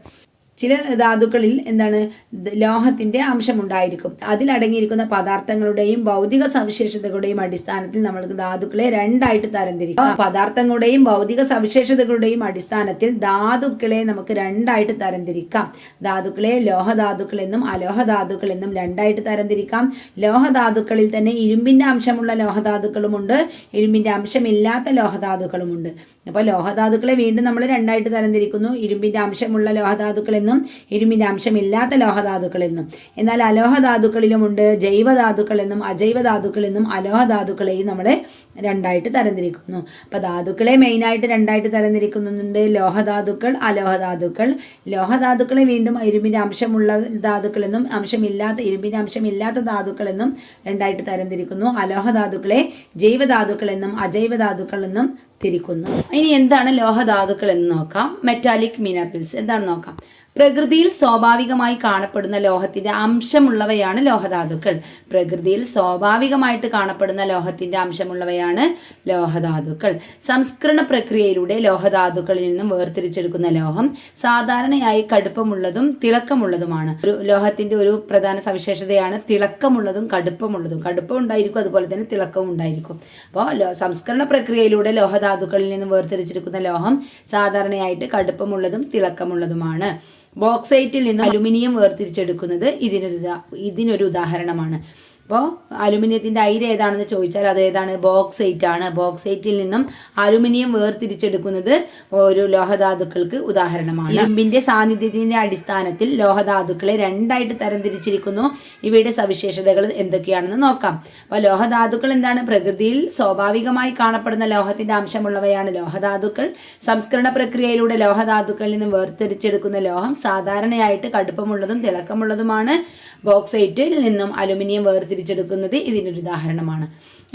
ചില ധാതുക്കളിൽ എന്താണ് ലോഹത്തിന്റെ അംശമുണ്ടായിരിക്കും. അതിലടങ്ങിയിരിക്കുന്ന പദാർത്ഥങ്ങളുടെയും ഭൗതിക സവിശേഷതകളുടെയും അടിസ്ഥാനത്തിൽ നമ്മൾ ധാതുക്കളെ രണ്ടായിട്ട് തരംതിരിക്കാം. പദാർത്ഥങ്ങളുടെയും ഭൗതിക സവിശേഷതകളുടെയും അടിസ്ഥാനത്തിൽ ധാതുക്കളെ നമുക്ക് രണ്ടായിട്ട് തരംതിരിക്കാം. ധാതുക്കളെ ലോഹധാതുക്കൾ എന്നും അലോഹധാതുക്കൾ എന്നും രണ്ടായിട്ട് തരംതിരിക്കാം. ലോഹധാതുക്കളിൽ തന്നെ ഇരുമ്പിന്റെ അംശമുള്ള ലോഹധാതുക്കളുമുണ്ട്. ഇരുമ്പിന്റെ അംശമില്ലാത്ത ലോഹധാതുക്കളുമുണ്ട്. അപ്പോൾ ലോഹധാതുക്കളെ വീണ്ടും നമ്മൾ രണ്ടായിട്ട് തരംതിരിക്കുന്നു. ഇരുമ്പിന്റെ അംശമുള്ള ലോഹധാതുക്കൾ എന്നും ഇരുമ്പിന്റെ അംശമില്ലാത്ത ലോഹധാതുക്കൾ എന്നും എന്നാൽ അലോഹധാതുക്കളിലുമുണ്ട് അജൈവധാതുക്കൾ എന്നും അലോഹധാതുക്കളെയും നമ്മൾ രണ്ടായിട്ട് തരംതിരിക്കുന്നു. അപ്പോൾ ധാതുക്കളെ മെയിനായിട്ട് രണ്ടായിട്ട് തരംതിരിക്കുന്നുണ്ട്. ലോഹധാതുക്കൾ അലോഹധാതുക്കൾ. ലോഹധാതുക്കളെ വീണ്ടും ഇരുമ്പിന്റെ അംശമുള്ള ധാതുക്കളെന്നും അംശമില്ലാത്ത ഇരുമ്പിന്റെ അംശമില്ലാത്ത ധാതുക്കൾ എന്നും രണ്ടായിട്ട് തരംതിരിക്കുന്നു. അലോഹധാതുക്കളെ ജൈവധാതുക്കളെന്നും അജൈവധാതുക്കളെന്നും തിരിക്കുന്നു ഇനി എന്താണ് ലോഹധാതുക്കൾ എന്ന് നോക്കാം. മെറ്റാലിക് മിനറൽസ് എന്താണ് നോക്കാം? പ്രകൃതിയിൽ സ്വാഭാവികമായി കാണപ്പെടുന്ന ലോഹത്തിന്റെ അംശമുള്ളവയാണ് ലോഹധാതുക്കൾ. പ്രകൃതിയിൽ സ്വാഭാവികമായിട്ട് കാണപ്പെടുന്ന ലോഹത്തിന്റെ അംശമുള്ളവയാണ് ലോഹധാതുക്കൾ. സംസ്കരണ പ്രക്രിയയിലൂടെ ലോഹധാതുക്കളിൽ നിന്നും വേർതിരിച്ചെടുക്കുന്ന ലോഹം സാധാരണയായി കടുപ്പമുള്ളതും തിളക്കമുള്ളതുമാണ്. ഒരു ലോഹത്തിന്റെ ഒരു പ്രധാന സവിശേഷതയാണ് തിളക്കമുള്ളതും കടുപ്പമുള്ളതും. കടുപ്പം ഉണ്ടായിരിക്കും അതുപോലെ തന്നെ തിളക്കവും ഉണ്ടായിരിക്കും. അപ്പോൾ സംസ്കരണ പ്രക്രിയയിലൂടെ ലോഹധാതുക്കളിൽ നിന്നും വേർതിരിച്ചെടുക്കുന്ന ലോഹം സാധാരണയായിട്ട് കടുപ്പമുള്ളതും തിളക്കമുള്ളതുമാണ്. ബോക്സൈറ്റിൽ നിന്ന് അലുമിനിയം വേർതിരിച്ചെടുക്കുന്നത് ഇതിനൊരു ഇതിനൊരു ഉദാഹരണമാണ്. അപ്പോൾ അലുമിനിയത്തിന്റെ അയിര് ഏതാണെന്ന് ചോദിച്ചാൽ അത് ഏതാണ്? ബോക്സൈറ്റ് ആണ്. ബോക്സൈറ്റിൽ നിന്നും അലുമിനിയം വേർതിരിച്ചെടുക്കുന്നത് ഒരു ലോഹധാതുക്കൾക്ക് ഉദാഹരണമാണ്. ഇരുമ്പിന്റെ സാന്നിധ്യത്തിന്റെ അടിസ്ഥാനത്തിൽ ലോഹധാതുക്കളെ രണ്ടായിട്ട് തരംതിരിച്ചിരിക്കുന്നു. ഇവയുടെ സവിശേഷതകൾ എന്തൊക്കെയാണെന്ന് നോക്കാം. അപ്പോൾ ലോഹധാതുക്കൾ എന്താണ്? പ്രകൃതിയിൽ സ്വാഭാവികമായി കാണപ്പെടുന്ന ലോഹത്തിന്റെ അംശമുള്ളവയാണ് ലോഹധാതുക്കൾ. സംസ്കരണ പ്രക്രിയയിലൂടെ ലോഹധാതുക്കളിൽ നിന്നും വേർതിരിച്ചെടുക്കുന്ന ലോഹം സാധാരണയായിട്ട് കടുപ്പമുള്ളതും തിളക്കമുള്ളതുമാണ്. ബോക്സൈറ്റിൽ നിന്നും അലുമിനിയം വേർതിരിച്ചെടുക്കുന്നത് ഇതിനൊരു ഉദാഹരണമാണ്.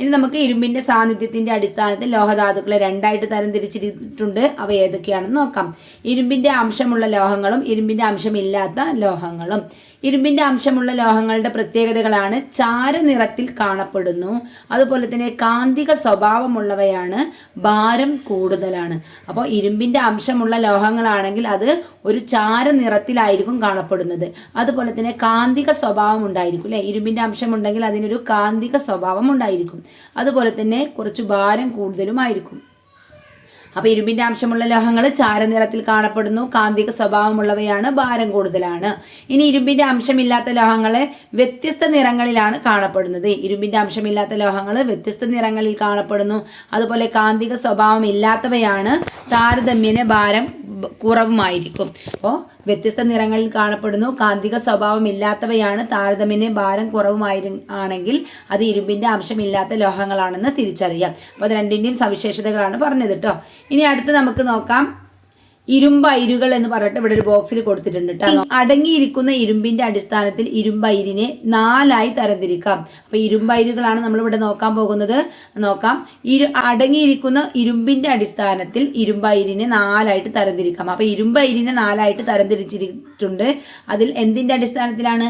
ഇനി നമുക്ക് ഇരുമ്പിന്റെ സാന്നിധ്യത്തിന്റെ അടിസ്ഥാനത്തിൽ ലോഹധാതുക്കളെ രണ്ടായിട്ട് തരംതിരിച്ചിട്ടുണ്ട്. അവ ഏതൊക്കെയാണെന്ന് നോക്കാം. ഇരുമ്പിന്റെ അംശമുള്ള ലോഹങ്ങളും ഇരുമ്പിന്റെ അംശമില്ലാത്ത ലോഹങ്ങളും. ഇരുമ്പിന്റെ അംശമുള്ള ലോഹങ്ങളുടെ പ്രത്യേകതകളാണ് ചാരനിറത്തിൽ കാണപ്പെടുന്നു. അതുപോലെ തന്നെ കാന്തിക സ്വഭാവമുള്ളവയാണ് ഭാരം കൂടുതലാണ്. അപ്പോൾ ഇരുമ്പിന്റെ അംശമുള്ള ലോഹങ്ങളാണെങ്കിൽ അത് ഒരു ചാരനിറത്തിലായിരിക്കും കാണപ്പെടുന്നത്. അതുപോലെ തന്നെ കാന്തിക സ്വഭാവം ഉണ്ടായിരിക്കും അല്ലെ? ഇരുമ്പിന്റെ അംശമുണ്ടെങ്കിൽ അതിനൊരു കാന്തിക സ്വഭാവം ഉണ്ടായിരിക്കും. അതുപോലെ തന്നെ കുറച്ച് ഭാരം കൂടുതലുമായിരിക്കും അപ്പോൾ ഇരുമ്പിന്റെ അംശമുള്ള ലോഹങ്ങൾ ചാരനിറത്തിൽ കാണപ്പെടുന്നു. കാന്തിക സ്വഭാവമുള്ളവയാണ് ഭാരം കൂടുതലാണ്. ഇനി ഇരുമ്പിന്റെ അംശമില്ലാത്ത ലോഹങ്ങളെ വ്യത്യസ്ത നിറങ്ങളിലാണ് കാണപ്പെടുന്നത്. ഇരുമ്പിന്റെ അംശമില്ലാത്ത ലോഹങ്ങൾ വ്യത്യസ്ത നിറങ്ങളിൽ കാണപ്പെടുന്നു. അതുപോലെ കാന്തിക സ്വഭാവം ഇല്ലാത്തവയാണ് താരതമ്യേന ഭാരം കുറവുമായിരിക്കും. അപ്പോൾ വ്യത്യസ്ത നിറങ്ങളിൽ കാണപ്പെടുന്നു. കാന്തിക സ്വഭാവമില്ലാത്തവയാണ് താരതമ്യേന ഭാരം കുറവുമായി ആണെങ്കിൽ അത് ഇരുമ്പിന്റെ അംശമില്ലാത്ത ലോഹങ്ങളാണെന്ന് തിരിച്ചറിയാം. അപ്പോൾ അത് രണ്ടിന്റെയും സവിശേഷതകളാണ് പറഞ്ഞത് കേട്ടോ ഇനി അടുത്ത് നമുക്ക് നോക്കാം. ഇരുമ്പയിരുകൾ എന്ന് പറഞ്ഞിട്ട് ഇവിടെ ഒരു ബോക്സിൽ കൊടുത്തിട്ടുണ്ട് കേട്ടോ അടങ്ങിയിരിക്കുന്ന ഇരുമ്പിന്റെ അടിസ്ഥാനത്തിൽ ഇരുമ്പയിരിനെ നാലായി തരംതിരിക്കാം. അപ്പൊ ഇരുമ്പയിരുകളാണ് നമ്മൾ ഇവിടെ നോക്കാൻ പോകുന്നത്. നോക്കാം. ഇരു അടങ്ങിയിരിക്കുന്ന ഇരുമ്പിന്റെ അടിസ്ഥാനത്തിൽ ഇരുമ്പയിരിനെ നാലായിട്ട് തരംതിരിക്കാം. അപ്പൊ ഇരുമ്പയിരിനെ നാലായിട്ട് തരംതിരിച്ചിട്ടുണ്ട് അതിൽ എന്തിന്റെ അടിസ്ഥാനത്തിലാണ്?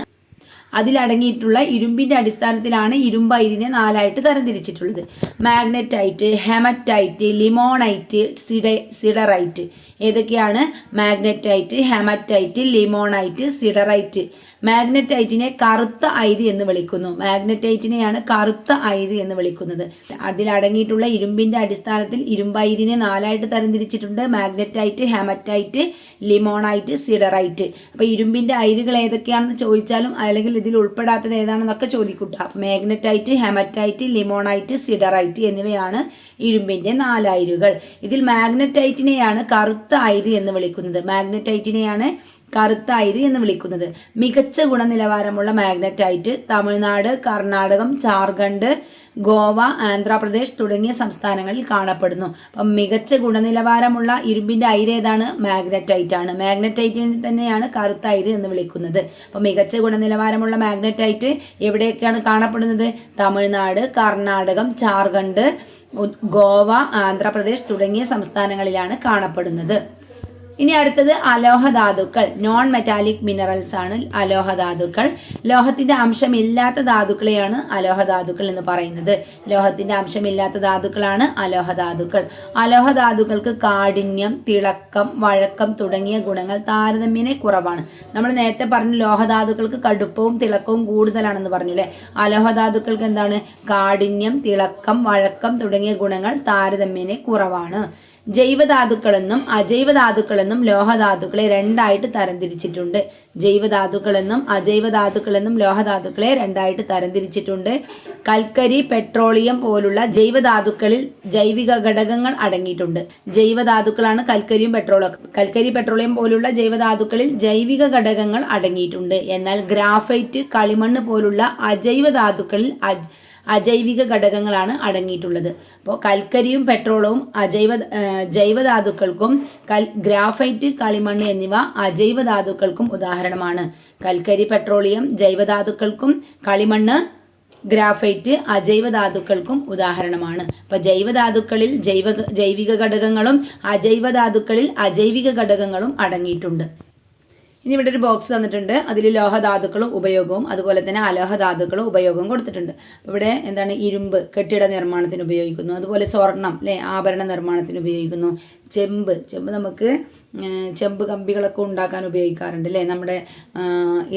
അതിലടങ്ങിയിട്ടുള്ള ഇരുമ്പിന്റെ അടിസ്ഥാനത്തിലാണ് ഇരുമ്പയിരിനെ നാലായിട്ട് തരംതിരിച്ചിട്ടുള്ളത്. മാഗ്നറ്റൈറ്റ് ഹെമറ്റൈറ്റ് ലിമോണൈറ്റ് സിഡ സിഡറൈറ്റ്. ഏതൊക്കെയാണ്? Magnetite hematite limonite siderite. മാഗ്നറ്റൈറ്റിനെ കറുത്ത അയിര് എന്ന് വിളിക്കുന്നു. മാഗ്നറ്റൈറ്റിനെയാണ് കറുത്ത അയിര് എന്ന് വിളിക്കുന്നത്. അതിൽ അടങ്ങിയിട്ടുള്ള ഇരുമ്പിന്റെ അടിസ്ഥാനത്തിൽ ഇരുമ്പയിരിനെ നാലായിട്ട് തരംതിരിച്ചിട്ടുണ്ട്. Magnetite haematite limonite siderite. അപ്പോൾ ഇരുമ്പിന്റെ അയിരുകൾ ഏതൊക്കെയാണെന്ന് ചോദിച്ചാലും അല്ലെങ്കിൽ ഇതിൽ ഉൾപ്പെടാത്തത് ഏതാണെന്നൊക്കെ ചോദിക്കൂട്ട മാഗ്നറ്റൈറ്റ് ഹെമറ്റൈറ്റ് ലിമോണൈറ്റ് സിഡറൈറ്റ് എന്നിവയാണ് ഇരുമ്പിന്റെ നാലായിരുകൾ ഇതിൽ മാഗ്നറ്റൈറ്റിനെയാണ് കറുത്ത അയിര് എന്ന് വിളിക്കുന്നത്. മാഗ്നറ്റൈറ്റിനെയാണ് കറുത്ത അയിര് എന്ന് വിളിക്കുന്നത്. മികച്ച ഗുണനിലവാരമുള്ള മാഗ്നറ്റൈറ്റ് തമിഴ്നാട് കർണാടകം ജാർഖണ്ഡ് ഗോവ ആന്ധ്രാപ്രദേശ് തുടങ്ങിയ സംസ്ഥാനങ്ങളിൽ കാണപ്പെടുന്നു. അപ്പം മികച്ച ഗുണനിലവാരമുള്ള ഇരുമ്പിന്റെ അയിര് ഏതാണ്? മാഗ്നറ്റൈറ്റ് ആണ്. മാഗ്നറ്റൈറ്റിന് തന്നെയാണ് കറുത്ത അയിര് എന്ന് വിളിക്കുന്നത്. അപ്പം മികച്ച ഗുണനിലവാരമുള്ള മാഗ്നറ്റൈറ്റ് എവിടെയൊക്കെയാണ് കാണപ്പെടുന്നത്? തമിഴ്നാട് കർണാടകം ജാർഖണ്ഡ് ഗോവ ആന്ധ്രാപ്രദേശ് തുടങ്ങിയ സംസ്ഥാനങ്ങളിലാണ് കാണപ്പെടുന്നത്. ഇനി അടുത്തത് അലോഹധാതുക്കൾ. നോൺ മെറ്റാലിക് മിനറൽസ് ആണ് അലോഹധാതുക്കൾ. ലോഹത്തിന്റെ അംശമില്ലാത്ത ധാതുക്കളെയാണ് അലോഹധാതുക്കൾ എന്ന് പറയുന്നത്. ലോഹത്തിന്റെ അംശമില്ലാത്ത ധാതുക്കളാണ് അലോഹധാതുക്കൾ. അലോഹധാതുക്കൾക്ക് അലോഹ കാഠിന്യം തിളക്കം വഴക്കം തുടങ്ങിയ ഗുണങ്ങൾ താരതമ്യേന കുറവാണ്. നമ്മൾ നേരത്തെ പറഞ്ഞു ലോഹധാതുക്കൾക്ക് കടുപ്പവും തിളക്കവും കൂടുതലാണെന്ന് പറഞ്ഞു അല്ലേ? അലോഹധാതുക്കൾക്ക് എന്താണ്? കാഠിന്യം തിളക്കം വഴക്കം തുടങ്ങിയ ഗുണങ്ങൾ താരതമ്യേന കുറവാണ്. ജൈവധാതുക്കളെന്നും അജൈവധാതുക്കളെന്നും ലോഹധാതുക്കളെ രണ്ടായിട്ട് തരംതിരിച്ചിട്ടുണ്ട്. ജൈവധാതുക്കളെന്നും അജൈവധാതുക്കളെന്നും ലോഹധാതുക്കളെ രണ്ടായിട്ട് തരംതിരിച്ചിട്ടുണ്ട്. കൽക്കരി പെട്രോളിയം പോലുള്ള ജൈവധാതുക്കളിൽ ജൈവിക ഘടകങ്ങൾ അടങ്ങിയിട്ടുണ്ട്. ജൈവധാതുക്കളാണ് കൽക്കരിയും പെട്രോളും കൽക്കരി പെട്രോളിയം പോലുള്ള ജൈവധാതുക്കളിൽ ജൈവിക ഘടകങ്ങൾ അടങ്ങിയിട്ടുണ്ട്. എന്നാൽ ഗ്രാഫൈറ്റ് കളിമണ്ണ് പോലുള്ള അജൈവധാതുക്കളിൽ അജ് അജൈവിക ഘടകങ്ങളാണ് അടങ്ങിയിട്ടുള്ളത്. അപ്പോൾ കൽക്കരിയും പെട്രോളും അജൈവ ജൈവധാതുക്കൾക്കും കൽ ഗ്രാഫൈറ്റ് കളിമണ്ണ് എന്നിവ അജൈവധാതുക്കൾക്കും ഉദാഹരണമാണ്. കൽക്കരി പെട്രോളിയം ജൈവധാതുക്കൾക്കും കളിമണ്ണ് ഗ്രാഫൈറ്റ് അജൈവധാതുക്കൾക്കും ഉദാഹരണമാണ്. അപ്പോൾ ജൈവധാതുക്കളിൽ ജൈവ ജൈവിക ഘടകങ്ങളും അജൈവധാതുക്കളിൽ അജൈവിക ഘടകങ്ങളും അടങ്ങിയിട്ടുണ്ട്. ഇനി ഇവിടെ ഒരു ബോക്സ് തന്നിട്ടുണ്ട്. അതിൽ ലോഹധാതുക്കളും ഉപയോഗവും അതുപോലെ തന്നെ അലോഹധാതുക്കളും ഉപയോഗവും കൊടുത്തിട്ടുണ്ട്. ഇവിടെ എന്താണ്? ഇരുമ്പ് കെട്ടിട നിർമ്മാണത്തിന് ഉപയോഗിക്കുന്നു. അതുപോലെ സ്വർണം അല്ലേ ആഭരണ നിർമ്മാണത്തിന് ഉപയോഗിക്കുന്നു. ചെമ്പ് ചെമ്പ് നമുക്ക് ചെമ്പ് കമ്പികളൊക്കെ ഉണ്ടാക്കാൻ ഉപയോഗിക്കാറുണ്ട് അല്ലേ നമ്മുടെ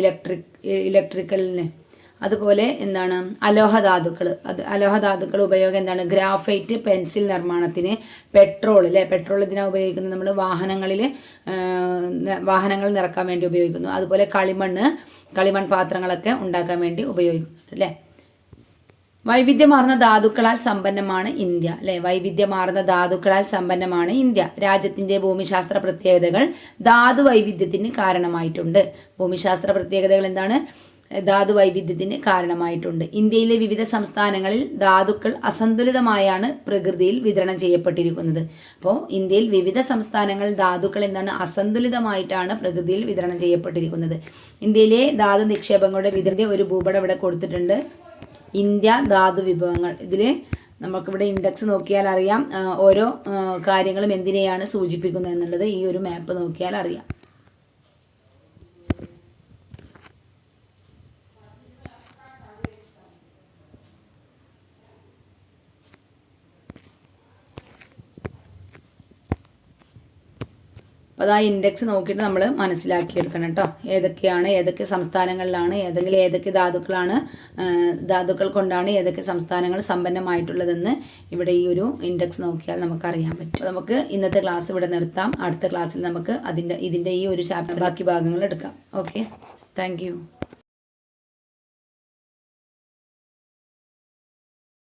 ഇലക്ട്രിക് ഇലക്ട്രിക്കലിന്. അതുപോലെ എന്താണ് അലോഹധാതുക്കൾ അത് അലോഹധാതുക്കൾ ഉപയോഗം എന്താണ് ഗ്രാഫൈറ്റ് പെൻസിൽ നിർമ്മാണത്തിന് പെട്രോൾ അല്ലേ പെട്രോൾ ഇതിനാണ് ഉപയോഗിക്കുന്നത് നമ്മൾ വാഹനങ്ങളിൽ വാഹനങ്ങൾ നിറക്കാൻ വേണ്ടി ഉപയോഗിക്കുന്നു. അതുപോലെ കളിമണ്ണ് കളിമൺ പാത്രങ്ങളൊക്കെ ഉണ്ടാക്കാൻ വേണ്ടി ഉപയോഗിക്കുന്നുണ്ട് അല്ലേ വൈവിധ്യമാർന്ന ധാതുക്കളാൽ സമ്പന്നമാണ് ഇന്ത്യ അല്ലെ വൈവിധ്യമാർന്ന ധാതുക്കളാൽ സമ്പന്നമാണ് ഇന്ത്യ. രാജ്യത്തിന്റെ ഭൂമിശാസ്ത്ര പ്രത്യേകതകൾ ധാതു വൈവിധ്യത്തിന് കാരണമായിട്ടുണ്ട്. ഭൂമിശാസ്ത്ര പ്രത്യേകതകൾ എന്താണ്? ധാതു വൈവിധ്യത്തിന് കാരണമായിട്ടുണ്ട്. ഇന്ത്യയിലെ വിവിധ സംസ്ഥാനങ്ങളിൽ ധാതുക്കൾ അസന്തുലിതമായാണ് പ്രകൃതിയിൽ വിതരണം ചെയ്യപ്പെട്ടിരിക്കുന്നത്. അപ്പോൾ ഇന്ത്യയിൽ വിവിധ സംസ്ഥാനങ്ങൾ ധാതുക്കൾ എന്താണ് അസന്തുലിതമായിട്ടാണ് പ്രകൃതിയിൽ വിതരണം ചെയ്യപ്പെട്ടിരിക്കുന്നത്. ഇന്ത്യയിലെ ധാതു നിക്ഷേപങ്ങളുടെ വിതൃതി ഒരു ഭൂപടം ഇവിടെ കൊടുത്തിട്ടുണ്ട്. ഇന്ത്യ ധാതു വിഭവങ്ങൾ. ഇതിൽ നമുക്കിവിടെ ഇൻഡെക്സ് നോക്കിയാൽ അറിയാം ഓരോ കാര്യങ്ങളും എന്തിനെയാണ് സൂചിപ്പിക്കുന്നത് എന്നുള്ളത് ഈ ഒരു മാപ്പ് നോക്കിയാൽ അറിയാം അപ്പോൾ ആ ഇൻഡെക്സ് നോക്കിയിട്ട് നമ്മൾ മനസ്സിലാക്കിയെടുക്കണം കേട്ടോ. ഏതൊക്കെയാണ് ഏതൊക്കെ സംസ്ഥാനങ്ങളിലാണ് ഏതെങ്കിലും ഏതൊക്കെ ധാതുക്കളാണ് ധാതുക്കൾ കൊണ്ടാണ് ഏതൊക്കെ സംസ്ഥാനങ്ങൾ സമ്പന്നമായിട്ടുള്ളതെന്ന് ഇവിടെ ഈ ഒരു ഇൻഡെക്സ് നോക്കിയാൽ നമുക്കറിയാൻ പറ്റും. അപ്പോൾ നമുക്ക് ഇന്നത്തെ ക്ലാസ് ഇവിടെ നിർത്താം. അടുത്ത ക്ലാസ്സിൽ നമുക്ക് അതിന്റെ ഇതിന്റെ ഈ ഒരു ചാപ്റ്റർ ബാക്കി ഭാഗങ്ങൾ എടുക്കാം. Okay thank